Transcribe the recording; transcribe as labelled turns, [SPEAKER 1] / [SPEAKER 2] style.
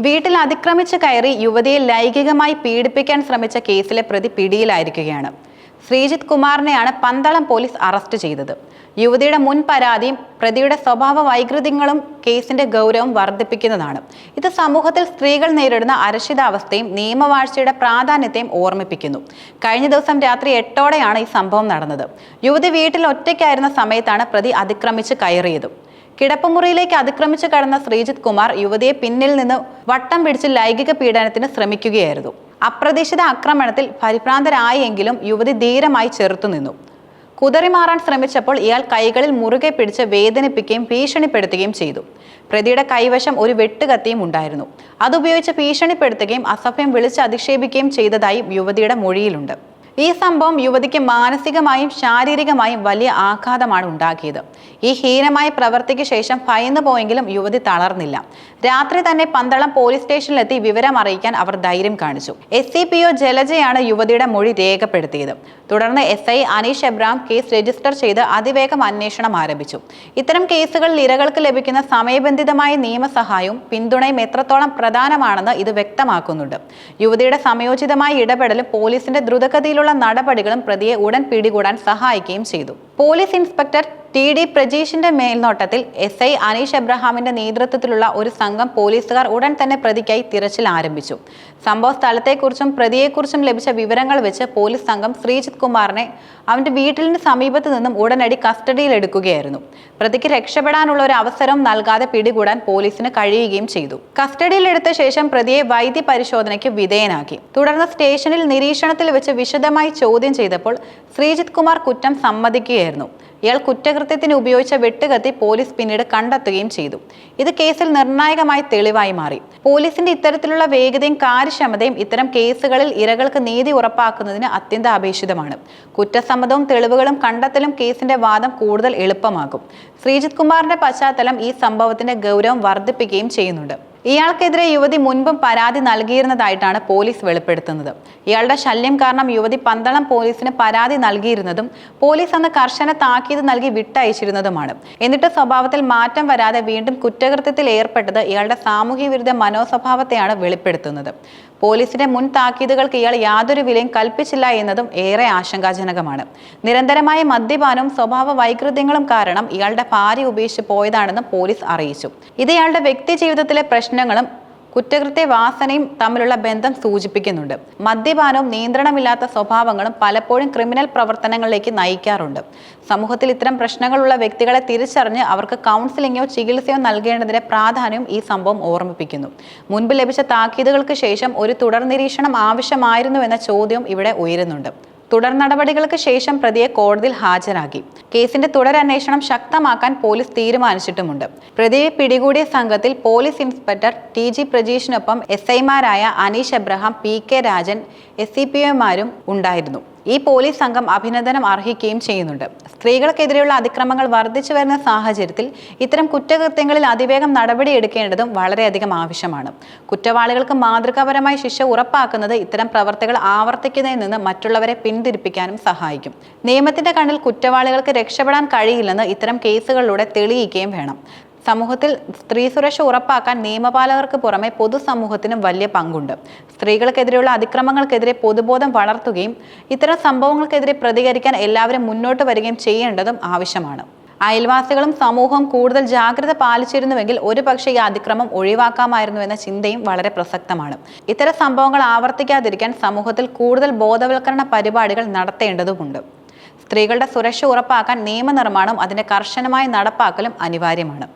[SPEAKER 1] വീട്ടിൽ അതിക്രമിച്ച് കയറി യുവതിയെ ലൈംഗികമായി പീഡിപ്പിക്കാൻ ശ്രമിച്ച കേസിലെ പ്രതി പിടിയിലായിരിക്കുകയാണ്. ശ്രീജിത്ത് കുമാറിനെയാണ് പന്തളം പോലീസ് അറസ്റ്റ് ചെയ്തത്. യുവതിയുടെ മുൻ പരാതിയും പ്രതിയുടെ സ്വഭാവ വൈകൃതങ്ങളും കേസിന്റെ ഗൗരവം വർദ്ധിപ്പിക്കുന്നതാണ്. ഇത് സമൂഹത്തിൽ സ്ത്രീകൾ നേരിടുന്ന അരക്ഷിതാവസ്ഥയും നിയമവാഴ്ചയുടെ പ്രാധാന്യത്തെയും ഓർമ്മിപ്പിക്കുന്നു. കഴിഞ്ഞ ദിവസം രാത്രി എട്ടോടെയാണ് ഈ സംഭവം നടന്നത്. യുവതി വീട്ടിൽ ഒറ്റയ്ക്കായിരുന്ന സമയത്താണ് പ്രതി അതിക്രമിച്ച് കയറിയത്. കിടപ്പുമുറിയിലേക്ക് അതിക്രമിച്ചു കടന്ന ശ്രീജിത് കുമാർ യുവതിയെ പിന്നിൽ നിന്ന് വട്ടം പിടിച്ച് ലൈംഗിക പീഡനത്തിന് ശ്രമിക്കുകയായിരുന്നു. അപ്രതീക്ഷിത ആക്രമണത്തിൽ പരിഭ്രാന്തരായെങ്കിലും യുവതി ധീരമായി ചെറുത്തുനിന്നു കുതറിമാറാൻ ശ്രമിച്ചപ്പോൾ ഇയാൾ കൈകളിൽ മുറുകെ പിടിച്ച് വേദനിപ്പിക്കുകയും ഭീഷണിപ്പെടുത്തുകയും ചെയ്തു. പ്രതിയുടെ കൈവശം ഒരു വെട്ടുകത്തിയും ഉണ്ടായിരുന്നു. അതുപയോഗിച്ച് ഭീഷണിപ്പെടുത്തുകയും അസഭ്യം വിളിച്ച് അധിക്ഷേപിക്കുകയും ചെയ്തതായും യുവതിയുടെ മൊഴിയിലുണ്ട്. ഈ സംഭവം യുവതിക്ക് മാനസികമായും ശാരീരികമായും വലിയ ആഘാതമാണ് ഉണ്ടാക്കിയത്. ഈ ഹീനമായ പ്രവൃത്തിക്ക് ശേഷം ഭയന്നു പോയെങ്കിലും യുവതി തളർന്നില്ല. രാത്രി തന്നെ പന്തളം പോലീസ് സ്റ്റേഷനിലെത്തി വിവരം അറിയിക്കാൻ അവർ ധൈര്യം കാണിച്ചു. എസ് സി പി ഒ ജലജയാണ് യുവതിയുടെ മൊഴി രേഖപ്പെടുത്തിയത്. തുടർന്ന് S I Anish Abraham case register ചെയ്ത് അതിവേഗം അന്വേഷണം ആരംഭിച്ചു. ഇത്തരം കേസുകളിൽ ഇരകൾക്ക് ലഭിക്കുന്ന സമയബന്ധിതമായ നിയമസഹായവും പിന്തുണയും എത്രത്തോളം പ്രധാനമാണെന്ന് ഇത് വ്യക്തമാക്കുന്നുണ്ട്. യുവതിയുടെ സമയോചിതമായ ഇടപെടലും പോലീസിന്റെ ദ്രുതഗതിയിലുള്ള നടപടികളും പ്രതിയെ ഉടൻ പിടികൂടാൻ സഹായിക്കുകയും ചെയ്തു പോലീസ് ഇൻസ്പെക്ടർ ടി ഡി പ്രജീഷിന്റെ മേൽനോട്ടത്തിൽ എസ് ഐ അനീഷ് എബ്രഹാമിന്റെ നേതൃത്വത്തിലുള്ള ഒരു സംഘം പോലീസുകാർ ഉടൻ തന്നെ പ്രതിക്കായി തിരച്ചിൽ ആരംഭിച്ചു. സംഭവ സ്ഥലത്തെക്കുറിച്ചും പ്രതിയെക്കുറിച്ചും ലഭിച്ച വിവരങ്ങൾ വെച്ച് പോലീസ് സംഘം ശ്രീജിത് കുമാറിനെ അവന്റെ വീട്ടിലിന് സമീപത്ത് നിന്നും ഉടനടി കസ്റ്റഡിയിൽ എടുക്കുകയായിരുന്നു പ്രതിക്ക് രക്ഷപ്പെടാനുള്ള ഒരു അവസരം നൽകാതെ പിടികൂടാൻ പോലീസിന് കഴിയുകയും ചെയ്തു. കസ്റ്റഡിയിലെടുത്ത ശേഷം പ്രതിയെ വൈദ്യ പരിശോധനയ്ക്ക് വിധേയനാക്കി. തുടർന്ന് സ്റ്റേഷനിൽ നിരീക്ഷണത്തിൽ വെച്ച് വിശദമായി ചോദ്യം ചെയ്തപ്പോൾ ശ്രീജിത് കുമാർ കുറ്റം സമ്മതിക്കുകയായിരുന്നു. ഇയാൾ കുറ്റകൃത്യത്തിന് ഉപയോഗിച്ച വെട്ടുകത്തി പോലീസ് പിന്നീട് കണ്ടെത്തുകയും ചെയ്തു. ഇത് കേസിൽ നിർണായകമായ തെളിവായി മാറി. പോലീസിന്റെ ഇത്തരത്തിലുള്ള വേഗതയും കാര്യക്ഷമതയും ഇത്തരം കേസുകളിൽ ഇരകൾക്ക് നീതി ഉറപ്പാക്കുന്നതിന് അത്യന്താപേക്ഷിതമാണ്. കുറ്റസമ്മതവും തെളിവുകളും കണ്ടെത്തലും കേസിന്റെ വാദം കൂടുതൽ എളുപ്പമാകും ശ്രീജിത് കുമാറിന്റെ പശ്ചാത്തലം ഈ സംഭവത്തിന്റെ ഗൗരവം വർദ്ധിപ്പിക്കുകയും ചെയ്യുന്നുണ്ട്. ഇയാൾക്കെതിരെ യുവതി മുൻപും പരാതി നൽകിയിരുന്നതായിട്ടാണ് പോലീസ് വെളിപ്പെടുത്തുന്നത്. ഇയാളുടെ ശല്യം കാരണം യുവതി പന്തളം പോലീസിന് പരാതി നൽകിയിരുന്നതും പോലീസ് അന്ന് കർശന താക്കീത് നൽകി വിട്ടയച്ചിരുന്നതുമാണ്. എന്നിട്ട് സ്വഭാവത്തിൽ മാറ്റം വരാതെ വീണ്ടും കുറ്റകൃത്യത്തിൽ ഏർപ്പെട്ടത് ഇയാളുടെ സാമൂഹ്യ വിരുദ്ധ മനോസ്വഭാവത്തെയാണ് വെളിപ്പെടുത്തുന്നത്. പോലീസിന്റെ മുൻ താക്കീതുകൾക്ക് ഇയാൾ യാതൊരു വിലയും കൽപ്പിച്ചില്ല എന്നതും ഏറെ ആശങ്കാജനകമാണ്. നിരന്തരമായ മദ്യപാനവും സ്വഭാവ വൈകൃതങ്ങളും കാരണം ഇയാളുടെ ഭാര്യ ഉപേക്ഷിച്ച് പോയതാണെന്ന് പോലീസ് അറിയിച്ചു. ഇത് ഇയാളുടെ വ്യക്തി ജീവിതത്തിലെ പ്രശ്നങ്ങളും കുറ്റകൃത്യ വാസനയും തമ്മിലുള്ള ബന്ധം സൂചിപ്പിക്കുന്നുണ്ട്. മദ്യപാനവും നിയന്ത്രണമില്ലാത്ത സ്വഭാവങ്ങളും പലപ്പോഴും ക്രിമിനൽ പ്രവർത്തനങ്ങളിലേക്ക് നയിക്കാറുണ്ട്. സമൂഹത്തിൽ ഇത്തരം പ്രശ്നങ്ങളുള്ള വ്യക്തികളെ തിരിച്ചറിഞ്ഞ് അവർക്ക് കൗൺസിലിംഗോ ചികിത്സയോ നൽകേണ്ടതിന്റെ പ്രാധാന്യം ഈ സംഭവം ഓർമ്മിപ്പിക്കുന്നു. മുൻപ് ലഭിച്ച താക്കീതുകൾക്ക് ശേഷം ഒരു തുടർ നിരീക്ഷണം ആവശ്യമായിരുന്നു എന്ന ചോദ്യം ഇവിടെ ഉയരുന്നുണ്ട്. തുടർ നടപടികൾക്ക് ശേഷം പ്രതിയെ കോടതിയിൽ ഹാജരാക്കി. കേസിന്റെ തുടരന്വേഷണം ശക്തമാക്കാൻ പോലീസ് തീരുമാനിച്ചിട്ടുമുണ്ട്. പ്രതിയെ പിടികൂടിയ സംഘത്തിൽ പോലീസ് ഇൻസ്പെക്ടർ ടി ജി പ്രജീഷിനൊപ്പം എസ് ഐമാരായ Anish Abraham P K Rajan S C P ഒമാരും ഉണ്ടായിരുന്നു. ഈ പോലീസ് സംഘം അഭിനന്ദനം അർഹിക്കുകയും ചെയ്യുന്നുണ്ട്. സ്ത്രീകൾക്കെതിരെയുള്ള അതിക്രമങ്ങൾ വർദ്ധിച്ചു വരുന്ന സാഹചര്യത്തിൽ ഇത്തരം കുറ്റകൃത്യങ്ങളിൽ അതിവേഗം നടപടിയെടുക്കേണ്ടതും വളരെയധികം ആവശ്യമാണ്. കുറ്റവാളികൾക്ക് മാതൃകാപരമായ ശിക്ഷ ഉറപ്പാക്കുന്നത് ഇത്തരം പ്രവർത്തികൾ ആവർത്തിക്കുന്നതിൽ നിന്ന് മറ്റുള്ളവരെ പിന്തിരിപ്പിക്കാനും സഹായിക്കും. നിയമത്തിന്റെ കണ്ണിൽ കുറ്റവാളികൾക്ക് രക്ഷപ്പെടാൻ കഴിയില്ലെന്ന് ഇത്തരം കേസുകളിലൂടെ തെളിയിക്കുകയും വേണം. സമൂഹത്തിൽ സ്ത്രീ സുരക്ഷ ഉറപ്പാക്കാൻ നിയമപാലകർക്ക് പുറമെ പൊതുസമൂഹത്തിനും വലിയ പങ്കുണ്ട്. സ്ത്രീകൾക്കെതിരെയുള്ള അതിക്രമങ്ങൾക്കെതിരെ പൊതുബോധം വളർത്തുകയും ഇത്തരം സംഭവങ്ങൾക്കെതിരെ പ്രതികരിക്കാൻ എല്ലാവരും മുന്നോട്ട് വരികയും ചെയ്യേണ്ടതും ആവശ്യമാണ്. അയൽവാസികളും സമൂഹവും കൂടുതൽ ജാഗ്രത പാലിച്ചിരുന്നുവെങ്കിൽ ഒരു പക്ഷേ ഈ അതിക്രമം ഒഴിവാക്കാമായിരുന്നു എന്ന ചിന്തയും വളരെ പ്രസക്തമാണ്. ഇത്തരം സംഭവങ്ങൾ ആവർത്തിക്കാതിരിക്കാൻ സമൂഹത്തിൽ കൂടുതൽ ബോധവൽക്കരണ പരിപാടികൾ നടത്തേണ്ടതുമുണ്ട്. സ്ത്രീകളുടെ സുരക്ഷ ഉറപ്പാക്കാൻ നിയമനിർമ്മാണം അതിന്റെ കർശനമായി നടപ്പാക്കലും അനിവാര്യമാണ്.